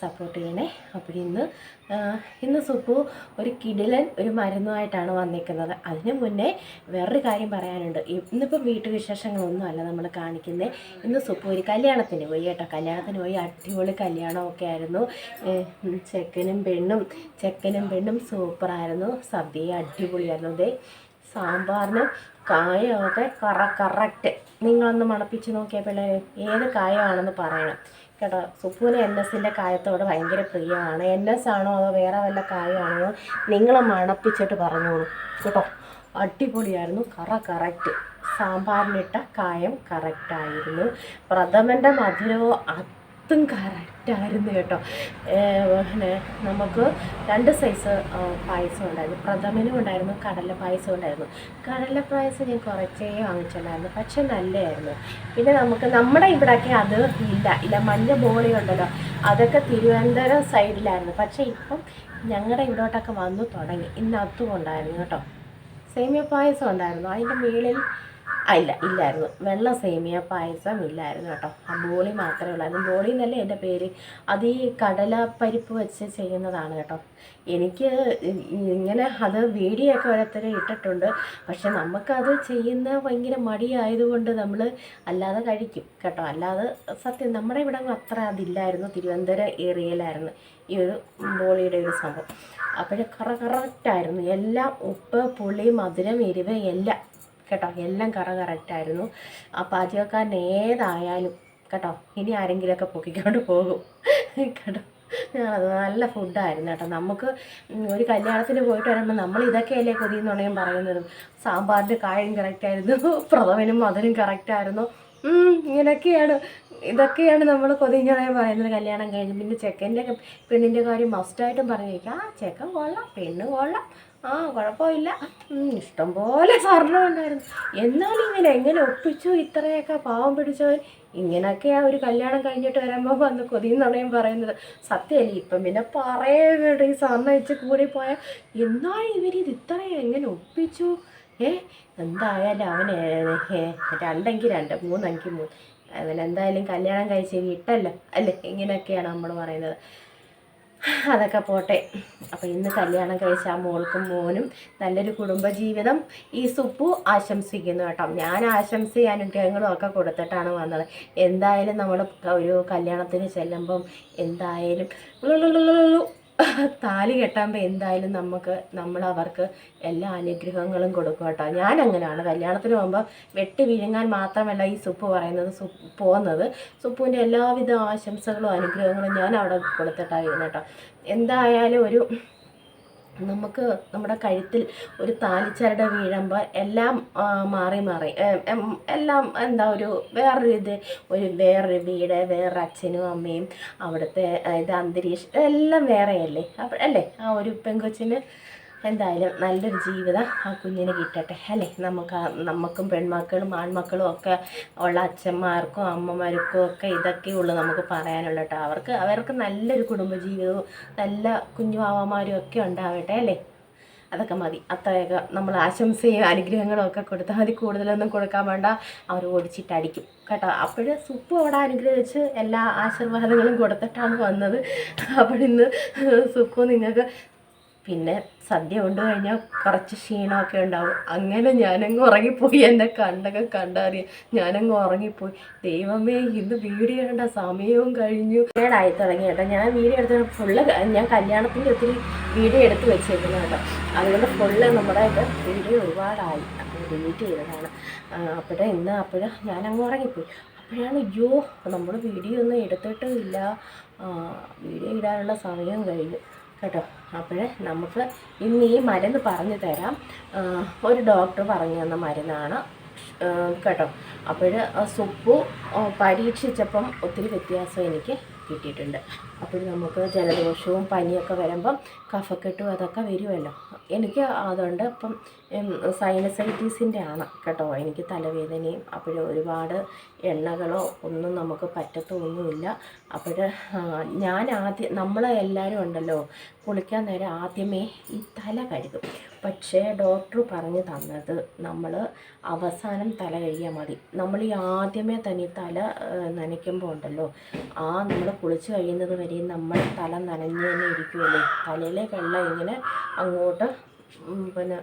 Support ചെയ്യണേ. അപ്പോൾ ഇന്ന് ഇന്ന് സുപ്പു ഒരു കിടിലൻ ഒരു മരുന്നുമായിട്ടാണ് വന്നിരിക്കുന്നത്. അതിന് മുന്നേ വേറൊരു കാര്യം പറയാനുണ്ട്. ഇന്നിപ്പം വീട്ടുവിശേഷങ്ങളൊന്നും അല്ല നമ്മൾ കാണിക്കുന്നത് ഇന്ന് സുപ്പു ഒരു കല്യാണത്തിന് പോയി കേട്ടോ. കല്യാണത്തിന് പോയി അടിപൊളി കല്യാണമൊക്കെ ആയിരുന്നു. ചെക്കനും പെണ്ണും ചെക്കനും പെണ്ണും സൂപ്പറായിരുന്നു സദ്യ അടിപൊളിയായിരുന്നു. ദേ സാമ്പാറിന് കായമൊക്കെ കറ കറക്റ്റ് നിങ്ങളൊന്ന് മണപ്പിച്ച് നോക്കിയ പിള്ളേർ ഏത് കായമാണെന്ന് പറയണം. കേട്ടോ. സുപ്പുവിന് എൻ എസിന്റെ കായത്തോട് ഭയങ്കര പ്രിയമാണ്. എൻ എസ് ആണോ അതോ വേറെ വല്ല കായമാണോ നിങ്ങൾ മണപ്പിച്ചിട്ട് പറഞ്ഞോളൂ. കേട്ടോ. അടിപൊളിയായിരുന്നു. കറ കറക്റ്റ് സാമ്പാറിനിട്ട കായം കറക്റ്റായിരുന്നു പ്രഥമന്റെ മധുരവും അതും കറക്റ്റായിരുന്നു കേട്ടോ. പിന്നെ നമുക്ക് രണ്ട് സൈസ് പായസം ഉണ്ടായിരുന്നു. പ്രഥമനും ഉണ്ടായിരുന്നു കടല പായസം ഉണ്ടായിരുന്നു. കടല പായസം ഞാൻ കുറച്ചേ വാങ്ങിച്ചിട്ടുണ്ടായിരുന്നു പക്ഷെ നല്ലതായിരുന്നു പിന്നെ നമുക്ക് നമ്മുടെ ഇവിടെയൊക്കെ അത് ഇല്ല. ഇല്ല മഞ്ഞ ബോളി ഉണ്ടല്ലോ. അതൊക്കെ തിരുവനന്തപുരം സൈഡിലായിരുന്നു പക്ഷേ ഇപ്പം ഞങ്ങളുടെ ഇവിടോട്ടൊക്കെ വന്നു തുടങ്ങി. ഇന്നത്തും ഉണ്ടായിരുന്നു കേട്ടോ. സേമിയ പായസം ഉണ്ടായിരുന്നു. അതിന്റെ മുകളിൽ ആ ഇല്ല ഇല്ലായിരുന്നു. വെള്ള സേമിയ പായസം ഇല്ലായിരുന്നു കേട്ടോ. ആ ബോളി മാത്രമേ ഉള്ളായിരുന്നു ബോളി എന്നല്ലേ എന്റെ പേര്? അത് ഈ കടലപ്പരിപ്പ് വെച്ച് ചെയ്യുന്നതാണ് കേട്ടോ. എനിക്ക് ഇങ്ങനെ അത് വീഡിയോ ഓരോരുത്തരെ ഇട്ടിട്ടുണ്ട്. പക്ഷെ നമുക്കത് ചെയ്യുന്ന ഭയങ്കര മടിയായതുകൊണ്ട് നമ്മൾ അല്ലാതെ കഴിക്കും കേട്ടോ. അല്ലാതെ സത്യം നമ്മുടെ ഇവിടെ അത്ര അതില്ലായിരുന്നു. തിരുവനന്തപുരം ഏരിയയിലായിരുന്നു ഈ ഒരു ബോളിയുടെ ഒരു സംഭവം. അപ്പോൾ കറ കറക്റ്റായിരുന്നു. എല്ലാം ഉപ്പ് പുളി മധുരം എരിവ് എല്ലാം കേട്ടോ എല്ലാം കറ കറക്റ്റായിരുന്നു ആ പാചകക്കാരൻ ഏതായാലും കേട്ടോ ഇനി ആരെങ്കിലുമൊക്കെ പൊക്കിക്കൊണ്ട് പോകും. കേട്ടോ അത് നല്ല ഫുഡായിരുന്നു കേട്ടോ. നമുക്ക് ഒരു കല്യാണത്തിന് പോയിട്ട് വരുമ്പോൾ നമ്മൾ ഇതൊക്കെയല്ലേ കൊതിയെന്നുണ്ടെങ്കിൽ പറയുന്നത്. സാമ്പാറിന്റെ കായം കറക്റ്റായിരുന്നു പ്രഥമനും മധുരം കറക്റ്റായിരുന്നു ഇങ്ങനെയൊക്കെയാണ് ഇതൊക്കെയാണ് നമ്മൾ കൊതിഞ്ഞണേ പറയുന്നത്. കല്യാണം കഴിഞ്ഞ് പിന്നെ ചെക്കന്റെ പെണ്ണിന്റെ കാര്യം മസ്റ്റായിട്ടും പറഞ്ഞേക്കാം ആ ചെക്കൻ കൊള്ളാം പെണ്ണ് കൊള്ളാം. ആ കുഴപ്പമില്ല. ഇഷ്ടം പോലെ സ്വർണം ഉണ്ടായിരുന്നു. എന്നാലും ഇങ്ങനെ എങ്ങനെ ഒപ്പിച്ചു ഇത്രയൊക്കെ പാവം പിടിച്ചവൻ? ഇങ്ങനെയൊക്കെയാ ഒരു കല്യാണം കഴിഞ്ഞിട്ട് വരുമ്പോൾ വന്ന് കൊതിയെന്നുള്ളയും പറയുന്നത്. സത്യമല്ലേ ഇപ്പം പിന്നെ പറയരുത് ഈ സ്വർണം വെച്ച് കൂടിപ്പോയാൽ എന്നാലും ഇവരിത് ഇത്രയും എങ്ങനെ ഒപ്പിച്ചു? ഏ എന്തായാലും അവന് രണ്ടെങ്കിൽ രണ്ട് മൂന്നെങ്കിൽ മൂന്ന്. അവൻ എന്തായാലും കല്യാണം കഴിച്ച് വിട്ടല്ലോ അല്ലേ? ഇങ്ങനെയൊക്കെയാണ് നമ്മൾ പറയുന്നത്. അതൊക്കെ പോട്ടെ. അപ്പോൾ ഇന്ന് കല്യാണം കഴിച്ച ആ മോൾക്കും മോനും നല്ലൊരു കുടുംബജീവിതം ഈ സുപ്പു ആശംസിക്കുന്നു കേട്ടോ. ഞാൻ ആശംസയും അനുഗ്രഹങ്ങളും ഒക്കെ കൊടുത്തിട്ടാണ് വന്നത്. എന്തായാലും നമ്മൾ ഒരു കല്യാണത്തിന് ചെല്ലുമ്പം എന്തായാലും താലി കെട്ടാകുമ്പോൾ എന്തായാലും നമുക്ക് നമ്മൾ അവർക്ക് എല്ലാ അനുഗ്രഹങ്ങളും കൊടുക്കും കേട്ടോ. ഞാൻ അങ്ങനെയാണ് കല്യാണത്തിന് പോകുമ്പോൾ വെട്ടി വിഴുങ്ങാൻ മാത്രമല്ല ഈ സുപ്പ് പറയുന്നത് സു പോകുന്നത് സുപ്പുവിന്റെ എല്ലാവിധ ആശംസകളും അനുഗ്രഹങ്ങളും ഞാൻ അവിടെ കൊടുത്തിട്ടായിരുന്നു കേട്ടോ. എന്തായാലും ഒരു നമുക്ക് നമ്മുടെ കഴുത്തിൽ ഒരു താലിച്ചരട് വീഴുമ്പോൾ എല്ലാം മാറി മാറി. എല്ലാം എന്താ ഒരു വേറൊരു ഇത് ഒരു വേറൊരു വീട് വേറൊരു അച്ഛനും അമ്മയും അവിടുത്തെ ഇത് അന്തരീക്ഷം എല്ലാം വേറെയല്ലേ? അപ്പം അല്ലേ? ആ ഒരു പെങ്കൊച്ചിന് എന്തായാലും നല്ലൊരു ജീവിതം ആ കുഞ്ഞിന് കിട്ടട്ടെ അല്ലേ? നമുക്ക് നമുക്കും പെൺമക്കളും ആൺമക്കളും ഒക്കെ ഉള്ള അച്ഛന്മാർക്കും അമ്മമാർക്കും ഒക്കെ ഇതൊക്കെ ഉള്ളൂ നമുക്ക് പറയാനുള്ള കേട്ടോ. അവർക്ക് അവർക്ക് നല്ലൊരു കുടുംബജീവിതവും നല്ല കുഞ്ഞുമാവന്മാരും ഒക്കെ ഉണ്ടാവട്ടെ അല്ലേ? അതൊക്കെ മതി. അത്രയൊക്കെ നമ്മൾ ആശംസയും അനുഗ്രഹങ്ങളും ഒക്കെ കൊടുത്താൽ മതി. കൂടുതലൊന്നും കൊടുക്കാൻ വേണ്ട. അവർ ഓടിച്ചിട്ട് അടിക്കും കേട്ടോ. അപ്പോൾ സുപ്പ് അവിടെ അനുഗ്രഹിച്ച് എല്ലാ ആശീർവാദങ്ങളും കൊടുത്തിട്ടാണ് വന്നത്. അപ്പോഴിന്ന് സുപ്പ് നിങ്ങൾക്ക് പിന്നെ സദ്യ കൊണ്ടു കഴിഞ്ഞാൽ കുറച്ച് ക്ഷീണമൊക്കെ ഉണ്ടാവും. അങ്ങനെ ഞാനങ്ങ് ഉറങ്ങിപ്പോയി. എന്നെ കണ്ടൊക്കെ കണ്ടറിയാം ഞാനങ്ങ് ഉറങ്ങിപ്പോയി. ദൈവമേ ഇന്ന് വീഡിയോ കണ്ട സമയവും കഴിഞ്ഞു. ഞാനായി തുടങ്ങി കേട്ടോ. ഞാൻ വീഡിയോ എടുത്ത ഫുള്ള് ഞാൻ കല്യാണത്തിന്റെ ഒത്തിരി വീഡിയോ എടുത്ത് വെച്ചേക്കുന്നു കേട്ടോ. അതുകൊണ്ട് ഫുള്ള് നമ്മുടെ വീഡിയോ ഒരുപാടായി. ഡിലീറ്റ് ചെയ്തതാണ്. അപ്പോഴേ ഇന്ന് അപ്പോഴും ഞാനങ്ങ് ഉറങ്ങിപ്പോയി. അപ്പോഴാണ് അയ്യോ നമ്മൾ വീഡിയോ ഒന്നും എടുത്തിട്ടും ഇല്ല. വീഡിയോ ഇടാനുള്ള സമയവും കഴിഞ്ഞു. കേട്ടോ. അപ്പോഴേ നമുക്ക് ഇന്ന് ഈ മരുന്ന് പറഞ്ഞു തരാം. ഒരു ഡോക്ടർ പറഞ്ഞു തന്ന മരുന്നാണ്. കേട്ടോ. അപ്പോൾ സുപ്പു പരീക്ഷിച്ചപ്പം ഒത്തിരി വ്യത്യാസം എനിക്ക് കിട്ടിയിട്ടുണ്ട്. അപ്പോൾ നമുക്ക് ജലദോഷവും പനിയൊക്കെ വരുമ്പം കഫക്കെട്ടും അതൊക്കെ വരുമല്ലോ. എനിക്ക് അതുകൊണ്ട് ഇപ്പം സൈനസൈറ്റീസിന്റെ ആണ് കേട്ടോ. എനിക്ക് തലവേദനയും അപ്പോൾ ഒരുപാട് എണ്ണകളോ ഒന്നും നമുക്ക് പറ്റത്തൊന്നുമില്ല. അപ്പോൾ ഞാൻ ആദ്യം നമ്മളെല്ലാവരും ഉണ്ടല്ലോ കുളിക്കാൻ നേരം ആദ്യമേ ഈ തല കഴുകും. പക്ഷേ ഡോക്ടർ പറഞ്ഞു തന്നത് നമ്മൾ അവസാനം തല കഴിയാൽ മതി. നമ്മൾ ഈ ആദ്യമേ തനി തല നനയ്ക്കുമ്പോൾ ഉണ്ടല്ലോ ആ നമ്മൾ കുളിച്ച് കഴിയുന്നത് വരെയും നമ്മൾ തല നനഞ്ഞു തന്നെ ഇരിക്കുമല്ലേ തലയിലെ വെള്ളം ഇങ്ങനെ അങ്ങോട്ട് പിന്നെ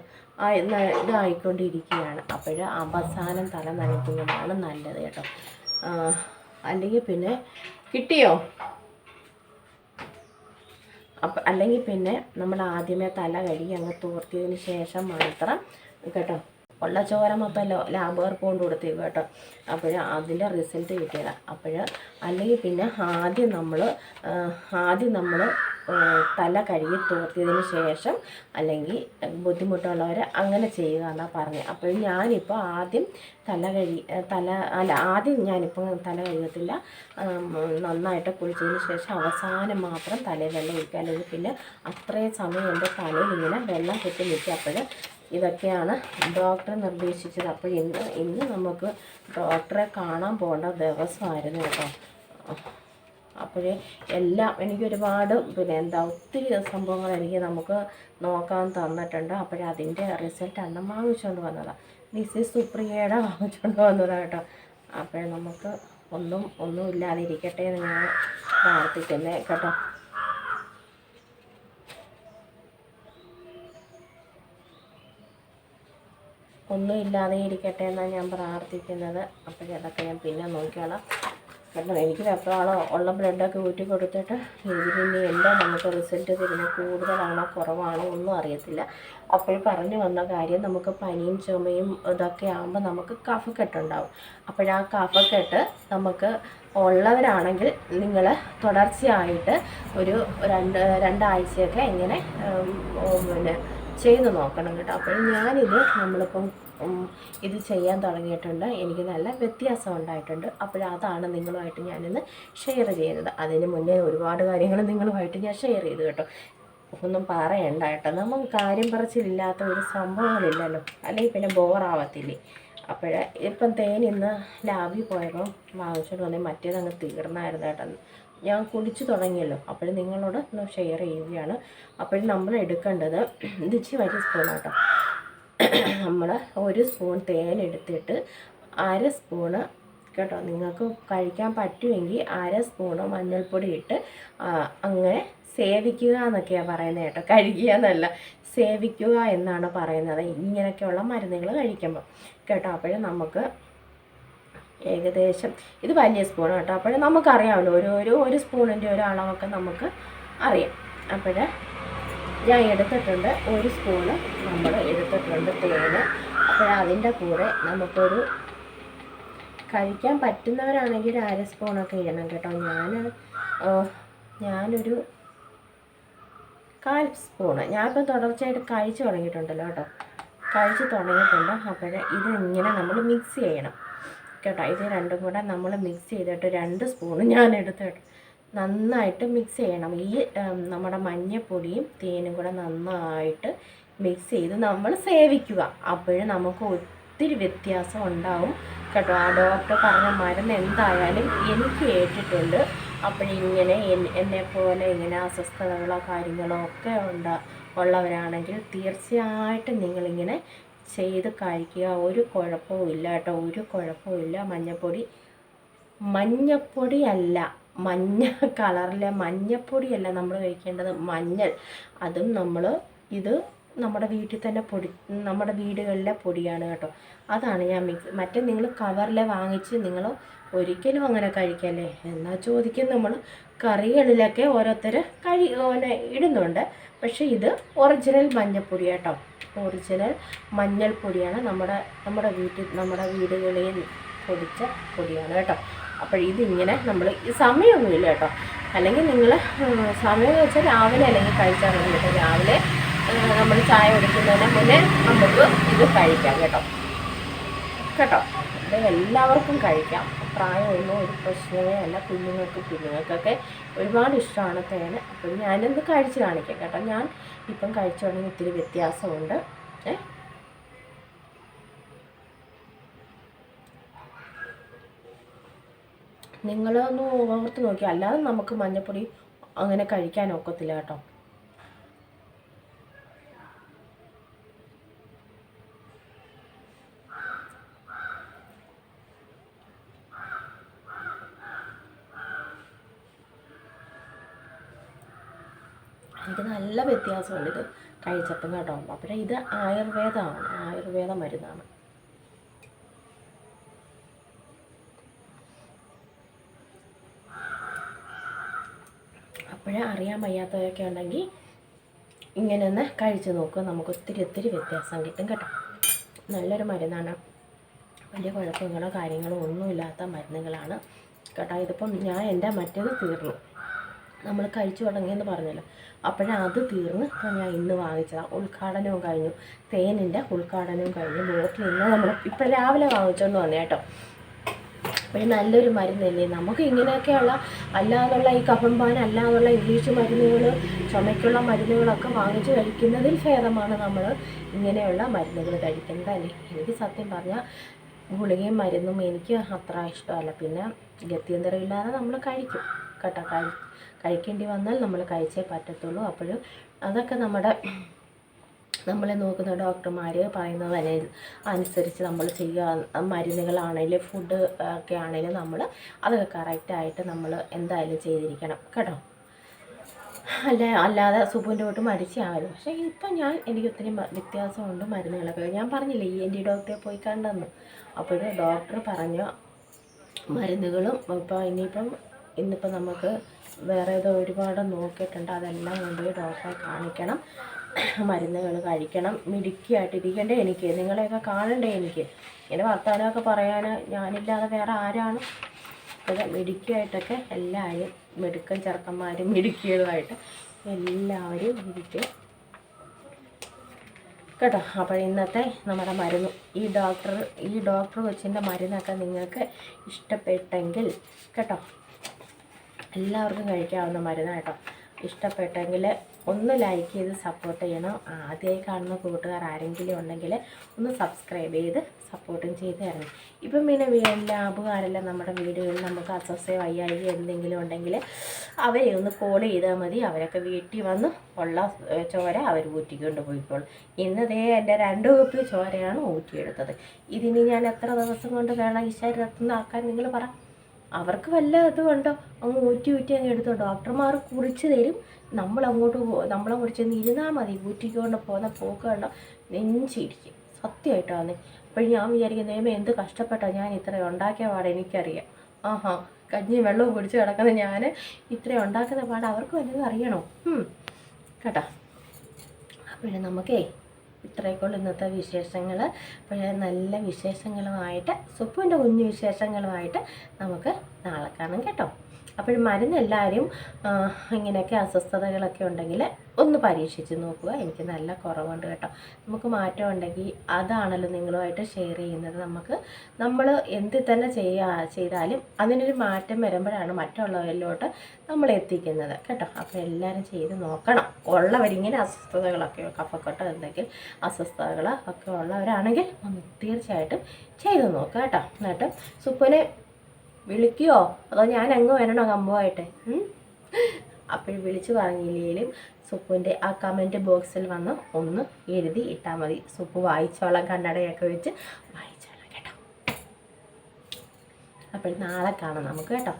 ഇതായിക്കൊണ്ടിരിക്കുകയാണ്. അപ്പോൾ അവസാനം തല നനയ്ക്കുന്നതാണ് നല്ലത് കേട്ടോ. അല്ലെങ്കിൽ പിന്നെ കിട്ടിയോ? അപ്പം അല്ലെങ്കിൽ പിന്നെ നമ്മൾ ആദ്യമേ തല കഴുകി അങ്ങ് തോർത്തിയതിന് ശേഷം മാത്രം കേട്ടോ ഉള്ള ചോര മൊത്തം ലാബുകാർക്ക് കൊണ്ട് കൊടുത്തേക്കും കേട്ടോ. അപ്പോൾ അതിന്റെ റിസൾട്ട് കിട്ടിയതാണ് അപ്പോൾ അല്ലെങ്കിൽ പിന്നെ ആദ്യം നമ്മൾ ആദ്യം നമ്മൾ തല കഴുകി തോർത്തിയതിന് ശേഷം അല്ലെങ്കിൽ ബുദ്ധിമുട്ടുള്ളവർ അങ്ങനെ ചെയ്യുക എന്നാണ് പറഞ്ഞത് അപ്പോൾ ഞാനിപ്പോൾ ആദ്യം തല കഴുകി തല അല്ല ആദ്യം ഞാനിപ്പോൾ തല കഴുകത്തില്ല. നന്നായിട്ട് കുളിച്ചതിന് ശേഷം അവസാനം മാത്രം തലയിൽ വെള്ളം ഒഴിക്കുക അല്ലെങ്കിൽ പിന്നെ അത്രയും സമയം എന്റെ തലയിൽ ഇങ്ങനെ വെള്ളം കെട്ടി നിൽക്കുക അപ്പോൾ ഇതൊക്കെയാണ് ഡോക്ടർ നിർദ്ദേശിച്ചത്. അപ്പോൾ ഇന്ന് ഇന്ന് നമുക്ക് ഡോക്ടറെ കാണാൻ പോകേണ്ട ദിവസമായിരുന്നു കേട്ടോ. അപ്പോഴേ എല്ലാം എനിക്കൊരുപാട് പിന്നെ എന്താ ഒത്തിരി സംഭവങ്ങൾ എനിക്ക് നമുക്ക് നോക്കാൻ തന്നിട്ടുണ്ട്. അപ്പോഴേ അതിന്റെ റിസൾട്ട് അണ്ണം വാങ്ങിച്ചുകൊണ്ട് വന്നതാണ് മിസ്സിസ് സുപ്രിയയുടെ വാങ്ങിച്ചുകൊണ്ട് വന്നതാണ് കേട്ടോ. അപ്പോഴേ നമുക്ക് ഒന്നും ഒന്നും ഇല്ലാതിരിക്കട്ടെ എന്ന് ഞാൻ പ്രാർത്ഥിക്കുന്നത് കേട്ടോ. ഒന്നും ഇല്ലാതെ ഇരിക്കട്ടെ എന്നാണ് ഞാൻ പ്രാർത്ഥിക്കുന്നത് അപ്പോഴതൊക്കെ ഞാൻ പിന്നെ നോക്കിയോളാം കാരണം എനിക്ക് എപ്പോഴാണോ ഉള്ള ബ്ലഡൊക്കെ ഊറ്റി കൊടുത്തിട്ട് ഇതിന് എല്ലാം നമുക്ക് റിസൾട്ട് തരുന്നത് കൂടുതലാണോ കുറവാണോ ഒന്നും അറിയത്തില്ല. അപ്പോൾ പറഞ്ഞു വന്ന കാര്യം നമുക്ക് പനിയും ചുമയും ഇതൊക്കെ ആകുമ്പോൾ നമുക്ക് കഫക്കെട്ടുണ്ടാവും അപ്പോഴാ കഫക്കെട്ട് നമുക്ക് ഉള്ളവരാണെങ്കിൽ നിങ്ങൾ തുടർച്ചയായിട്ട് ഒരു രണ്ട് രണ്ടാഴ്ചയൊക്കെ ഇങ്ങനെ പിന്നെ ചെയ്ത് നോക്കണം കേട്ടോ. അപ്പോൾ ഞാനിത് നമ്മളിപ്പം ഇത് ചെയ്യാൻ തുടങ്ങിയിട്ടുണ്ട്. എനിക്ക് നല്ല വ്യത്യാസം ഉണ്ടായിട്ടുണ്ട്. അപ്പോഴതാണ് നിങ്ങളുമായിട്ട് ഞാനിന്ന് ഷെയർ ചെയ്യുന്നത് അതിന് മുന്നേ ഒരുപാട് കാര്യങ്ങൾ നിങ്ങളുമായിട്ട് ഞാൻ ഷെയർ ചെയ്തു കേട്ടോ. ഒന്നും പറയണ്ട കേട്ടോ. കാര്യം പറച്ചിലില്ലാത്ത ഒരു സംഭവങ്ങളില്ലല്ലോ. അല്ലെങ്കിൽ പിന്നെ ബോറാവത്തില്ലേ അപ്പോൾ ഇപ്പം തേൻ ഇന്ന് ലാബിൽ പോയപ്പം വാങ്ങിച്ചിട്ട് വന്നേ മറ്റേതങ്ങ് തീർന്നായിരുന്നു കേട്ടോ. ഞാൻ കുടിച്ചു തുടങ്ങിയല്ലോ. അപ്പോൾ നിങ്ങളോട് ഒന്ന് ഷെയർ ചെയ്യുകയാണ്. അപ്പോൾ നമ്മൾ എടുക്കേണ്ടത് ഇത് ഇച്ചിരി വലിയ സ്പൂൺ കേട്ടോ നമ്മൾ ഒരു സ്പൂൺ തേൻ എടുത്തിട്ട് അര സ്പൂണ് കേട്ടോ നിങ്ങൾക്ക് കഴിക്കാൻ പറ്റുമെങ്കിൽ അര സ്പൂണ് മഞ്ഞൾപ്പൊടി ഇട്ട് അങ്ങനെ സേവിക്കുക എന്നൊക്കെയാണ് പറയുന്നത് കേട്ടോ. കഴിക്കുക എന്നല്ല സേവിക്കുക എന്നാണ് പറയുന്നത്. ഇങ്ങനെയൊക്കെയുള്ള മരുന്നുകൾ കഴിക്കുമ്പോൾ കേട്ടോ. അപ്പോഴും നമുക്ക് ഏകദേശം ഇത് വലിയ സ്പൂൺ കേട്ടോ. അപ്പോഴും നമുക്കറിയാമല്ലോ ഓരോരോ ഒരു ഒരു സ്പൂണിന്റെ ഒരു അളവൊക്കെ നമുക്ക് അറിയാം. അപ്പോൾ ഞാൻ എടുത്തിട്ടുണ്ട്. ഒരു സ്പൂണ് നമ്മൾ എടുത്തിട്ടുണ്ട് തേന്. അപ്പോൾ അതിന്റെ കൂടെ നമുക്കൊരു കഴിക്കാൻ പറ്റുന്നവരാണെങ്കിൽ അര സ്പൂണൊക്കെ ഇടണം കേട്ടോ. ഞാൻ ഞാനൊരു കാൽ സ്പൂണ് ഞാനിപ്പം തുടർച്ചയായിട്ട് കഴിച്ചു തുടങ്ങിയിട്ടുണ്ടല്ലോ കേട്ടോ. കഴിച്ച് തുടങ്ങിയിട്ടുണ്ട്. അപ്പോൾ ഇതിങ്ങനെ നമ്മൾ മിക്സ് ചെയ്യണം. കേട്ടോ ഇത് രണ്ടും കൂടെ നമ്മൾ മിക്സ് ചെയ്തിട്ട് രണ്ട് സ്പൂണ് ഞാൻ എടുത്തിട്ട് നന്നായിട്ട് മിക്സ് ചെയ്യണം. ഈ നമ്മുടെ മഞ്ഞപ്പൊടിയും തേനും കൂടെ നന്നായിട്ട് മിക്സ് ചെയ്ത് നമ്മൾ സേവിക്കുക. അപ്പോഴും നമുക്ക് ഒത്തിരി വ്യത്യാസം ഉണ്ടാവും. കേട്ടോ ആ ഡോക്ടർ പറഞ്ഞ മരുന്ന് എന്തായാലും എനിക്ക് ഏറ്റിട്ടുണ്ട്. അപ്പോഴിങ്ങനെ എന്നെ പോലെ ഇങ്ങനെ അസ്വസ്ഥതകളോ കാര്യങ്ങളോ ഒക്കെ ഉണ്ട് ഉള്ളവരാണെങ്കിൽ തീർച്ചയായിട്ടും നിങ്ങളിങ്ങനെ ചെയ്ത് കഴിക്കുക. ഒരു കുഴപ്പവും ഇല്ല കേട്ടോ ഒരു കുഴപ്പവും ഇല്ല. മഞ്ഞപ്പൊടി മഞ്ഞപ്പൊടി അല്ല. മഞ്ഞ കളറിലെ മഞ്ഞപ്പൊടിയല്ല നമ്മൾ കഴിക്കേണ്ടത് മഞ്ഞൾ. അതും നമ്മൾ ഇത് നമ്മുടെ വീട്ടിൽ തന്നെ പൊടി നമ്മുടെ വീടുകളിലെ പൊടിയാണ് കേട്ടോ. അതാണ് ഞാൻ മിക്സ് മറ്റേ നിങ്ങൾ കവറിലെ വാങ്ങിച്ച് നിങ്ങൾ ഒരിക്കലും അങ്ങനെ കഴിക്കല്ലേ? എന്നാൽ ചോദിക്കും നമ്മൾ കറികളിലൊക്കെ ഓരോരുത്തർ കഴി ഇടുന്നുണ്ട്. പക്ഷേ ഇത് ഒറിജിനൽ മഞ്ഞൾപ്പൊടി കേട്ടോ. ഒറിജിനൽ മഞ്ഞൾപ്പൊടിയാണ് നമ്മുടെ നമ്മുടെ വീട്ടിൽ നമ്മുടെ വീടുകളിൽ പൊടിച്ച പൊടിയാണ് കേട്ടോ. അപ്പോൾ ഇതിങ്ങനെ നമ്മൾ ഈ സമയമൊന്നുമില്ല കേട്ടോ. അല്ലെങ്കിൽ നിങ്ങൾ സമയം വെച്ചാൽ രാവിലെ അല്ലെങ്കിൽ കഴിച്ചാൽ മതി കേട്ടോ. രാവിലെ നമ്മൾ ചായ കുടിക്കുന്നതിന് മുന്നേ നമുക്ക് ഇത് കഴിക്കാം കേട്ടോ. കേട്ടോ? ഇത് എല്ലാവർക്കും കഴിക്കാം. പ്രായമൊന്നും ഒരു പ്രശ്നമേ അല്ല കുഞ്ഞുങ്ങൾക്ക് കുഞ്ഞുങ്ങൾക്കൊക്കെ ഒരുപാട് ഇഷ്ടമാണ് തേൻ അപ്പോൾ ഞാനിത് കഴിച്ച് കാണിക്കാം കേട്ടോ. ഞാൻ ഇപ്പം കഴിച്ചു തുടങ്ങി ഇത്തിരി വ്യത്യാസമുണ്ട്. ഏ? നിങ്ങളൊന്ന് ഓർത്ത് നോക്കി അല്ലാതെ നമുക്ക് മഞ്ഞപ്പൊടി അങ്ങനെ കഴിക്കാൻ ഒക്കത്തില്ല കേട്ടോ. എനിക്ക് നല്ല വ്യത്യാസമുണ്ട്. ഇത് കഴിച്ചപ്പം കേട്ടോ. അപ്പോഴേ ഇത് ആയുർവേദമാണ്. ആയുർവേദ മരുന്നാണ്. അപ്പോഴേ അറിയാൻ വയ്യാത്തവരൊക്കെ ഉണ്ടെങ്കിൽ ഇങ്ങനെ ഒന്ന് കഴിച്ച് നോക്കുക നമുക്ക് ഒത്തിരി ഒത്തിരി വ്യത്യാസം കിട്ടും കേട്ടോ. നല്ലൊരു മരുന്നാണ്. വലിയ കുഴപ്പങ്ങളോ കാര്യങ്ങളോ ഒന്നുമില്ലാത്ത മരുന്നുകളാണ് കേട്ടോ. ഇതിപ്പം ഞാൻ എന്റെ മറ്റേത് തീർന്നു. നമ്മൾ കഴിച്ചു തുടങ്ങിയെന്ന് പറഞ്ഞല്ലോ. അപ്പോഴേ അത് തീർന്ന് ഞാൻ ഇന്ന് വാങ്ങിച്ചതാണ് ഉദ്ഘാടനവും കഴിഞ്ഞു. തേനിന്റെ ഉദ്ഘാടനവും കഴിഞ്ഞു. ബോട്ടിൽ ഇന്ന് നമ്മൾ ഇപ്പം രാവിലെ വാങ്ങിച്ചുകൊണ്ട് വന്നേ കേട്ടോ നല്ലൊരു നല്ലൊരു മരുന്നല്ലേ? നമുക്ക് ഇങ്ങനെയൊക്കെയുള്ള അല്ലാതുള്ള ഈ കഫംപാൻ അല്ലാതുള്ള ഇംഗ്ലീഷ് മരുന്നുകൾ ചുമയ്ക്കുള്ള മരുന്നുകളൊക്കെ വാങ്ങിച്ച് കഴിക്കുന്നതിൽ ഭേദമാണ് നമ്മൾ ഇങ്ങനെയുള്ള മരുന്നുകൾ കഴിക്കുന്നത് അല്ലേ? എനിക്ക് സത്യം പറഞ്ഞാൽ ഗുളികയും മരുന്നും എനിക്ക് അത്ര ഇഷ്ടമല്ല. പിന്നെ ഗത്യന്തരമില്ലാതെ നമ്മൾ കഴിക്കും. കേട്ടോ കഴി കഴിക്കേണ്ടി വന്നാൽ നമ്മൾ കഴിച്ചേ പറ്റത്തുള്ളൂ. അപ്പോഴും അതൊക്കെ നമ്മുടെ നമ്മളെ നോക്കുന്ന ഡോക്ടർമാർ പറയുന്നത് അനുസരിച്ച് നമ്മൾ ചെയ്യുക മരുന്നുകളാണെങ്കിലും ഫുഡ് ഒക്കെ ആണെങ്കിലും നമ്മൾ അതൊക്കെ കറക്റ്റായിട്ട് നമ്മൾ എന്തായാലും ചെയ്തിരിക്കണം. കേട്ടോ? അല്ല അല്ലാതെ സുബുവിന്റെ തൊട്ട് മരിച്ചാവല്ലോ പക്ഷേ ഇപ്പം ഞാൻ എനിക്ക് ഒത്തിരി വ്യത്യാസമുണ്ട് മരുന്നുകളൊക്കെ. ഞാൻ പറഞ്ഞില്ലേ ഇ എൻ ഡി ഡോക്ടറെ പോയി കണ്ടെന്ന്. അപ്പോൾ ഡോക്ടർ പറഞ്ഞ മരുന്നുകളും ഇപ്പോൾ ഇനിയിപ്പം ഇന്നിപ്പം നമുക്ക് വേറെ ഏതോ ഒരുപാട് നോക്കിയിട്ടുണ്ട്. അതെല്ലാം കൊണ്ടുപോയി ഡോക്ടറെ കാണിക്കണം. മരുന്നുകൾ കഴിക്കണം മിടുക്കിയായിട്ടിരിക്കണ്ടേ എനിക്ക് നിങ്ങളെയൊക്കെ കാണണ്ടേ എനിക്ക്. ഇങ്ങനെ വർത്തമാനമൊക്കെ പറയാൻ ഞാനില്ലാതെ വേറെ ആരാണ്? അപ്പോൾ മിടുക്കിയായിട്ടൊക്കെ എല്ലാവരും മിടുക്കൻ ചെറുക്കന്മാരും മിടുക്കികളുമായിട്ട് എല്ലാവരും ഇരിക്കും. കേട്ടോ അപ്പോൾ ഇന്നത്തെ നമ്മുടെ മരുന്ന് ഈ ഡോക്ടർ ഈ ഡോക്ടർ വെച്ചിന്റെ മരുന്നൊക്കെ നിങ്ങൾക്ക് ഇഷ്ടപ്പെട്ടെങ്കിൽ കേട്ടോ എല്ലാവർക്കും കഴിക്കാവുന്ന മരുന്നാണ് കേട്ടോ. ഇഷ്ടപ്പെട്ടെങ്കിൽ ഒന്ന് ലൈക്ക് ചെയ്ത് സപ്പോർട്ട് ചെയ്യണം. ആദ്യമായി കാണുന്ന കൂട്ടുകാർ ആരെങ്കിലും ഉണ്ടെങ്കിൽ ഒന്ന് സബ്സ്ക്രൈബ് ചെയ്ത് സപ്പോർട്ടും ചെയ്ത് തരണം. ഇപ്പം പിന്നെ ലാബുകാരെല്ലാം നമ്മുടെ വീടുകളിൽ നമുക്ക് അസ്വസ്ഥ വയ്യായി എന്തെങ്കിലും ഉണ്ടെങ്കിൽ അവരെ ഒന്ന് കോൾ ചെയ്താൽ മതി. അവരൊക്കെ വീട്ടിൽ വന്ന് ഉള്ള ചോര അവർ ഊറ്റിക്കൊണ്ട് പോയിക്കോളും. ഇന്നതേ എന്റെ രണ്ട് കുപ്പി ചോരയാണ് ഊറ്റിയെടുത്തത്. ഇതിന് ഞാൻ എത്ര ദിവസം കൊണ്ട് വേണം ഈ ശരീരത്തിൽ ആക്കാൻ? നിങ്ങൾ പറ. അവർക്ക് വല്ല ഇതുകൊണ്ടോ അങ്ങ് ഊറ്റി ഊറ്റി അങ്ങ് എടുത്തോ. ഡോക്ടർമാർ കുറിച്ച് തരും. നമ്മൾ അങ്ങോട്ട് നമ്മളെ കുറിച്ച് ഇരുന്നാൽ മതി. ഊറ്റിക്കൊണ്ട് പോകുന്ന പോക്ക് കണ്ടോ നെഞ്ചിരിക്കും സത്യമായിട്ടാണ് അപ്പോൾ ഞാൻ വിചാരിക്കുന്ന നിയമം എന്ത് കഷ്ടപ്പെട്ടാ ഞാൻ ഇത്ര ഉണ്ടാക്കിയ പാട് എനിക്കറിയാം. ആഹാ കഞ്ഞി വെള്ളവും കുടിച്ച് കിടക്കുന്ന ഞാൻ ഇത്ര ഉണ്ടാക്കുന്ന പാട് അവർക്ക് വല്ലതും അറിയണോ? കേട്ടോ. അപ്പോഴേ നമുക്കേ ഇത്രയൊക്കെയുള്ള ഇന്നത്തെ വിശേഷങ്ങൾ അപ്പോൾ നല്ല വിശേഷങ്ങളുമായിട്ട് സുപ്പുവിന്റെ കുഞ്ഞു വിശേഷങ്ങളുമായിട്ട് നമുക്ക് നാളെ കാണാം കേട്ടോ. അപ്പോൾ മരുന്ന് എല്ലാവരും ഇങ്ങനെയൊക്കെ അസ്വസ്ഥതകളൊക്കെ ഉണ്ടെങ്കിൽ ഒന്ന് പരീക്ഷിച്ച് നോക്കുക. എനിക്ക് നല്ല കുറവുണ്ട് കേട്ടോ. നമുക്ക് മാറ്റം ഉണ്ടെങ്കിൽ അതാണല്ലോ നിങ്ങളുമായിട്ട് ഷെയർ ചെയ്യുന്നത്. നമുക്ക് നമ്മൾ എന്ത് തന്നെ ചെയ്യാ ചെയ്താലും അതിനൊരു മാറ്റം വരുമ്പോഴാണ് മറ്റുള്ളവരിലോട്ട് നമ്മൾ എത്തിക്കുന്നത് കേട്ടോ. അപ്പോൾ എല്ലാവരും ചെയ്ത് നോക്കണം. ഉള്ളവരിങ്ങനെ അസ്വസ്ഥതകളൊക്കെ കഫക്കെട്ടോ എന്തെങ്കിലും അസ്വസ്ഥതകൾ ഒക്കെ ഉള്ളവരാണെങ്കിൽ ഒന്ന് തീർച്ചയായിട്ടും ചെയ്ത് നോക്കുക കേട്ടോ. എന്നിട്ട് സുപ്പനെ വിളിക്കുമോ അതോ ഞാൻ അങ്ങ് വരണോ കമ്പമായിട്ട് അപ്പോൾ വിളിച്ചു പറഞ്ഞില്ലെങ്കിലും സുപ്പുവിന്റെ ആ കമന്റ് ബോക്സിൽ വന്ന് ഒന്ന് എഴുതി ഇട്ടാൽ മതി. സുപ്പു വായിച്ചോളാം കണ്ണടയൊക്കെ വെച്ച് വായിച്ചോളാം കേട്ടോ. അപ്പോൾ നാളെ കാണാം നമുക്ക് കേട്ടോ.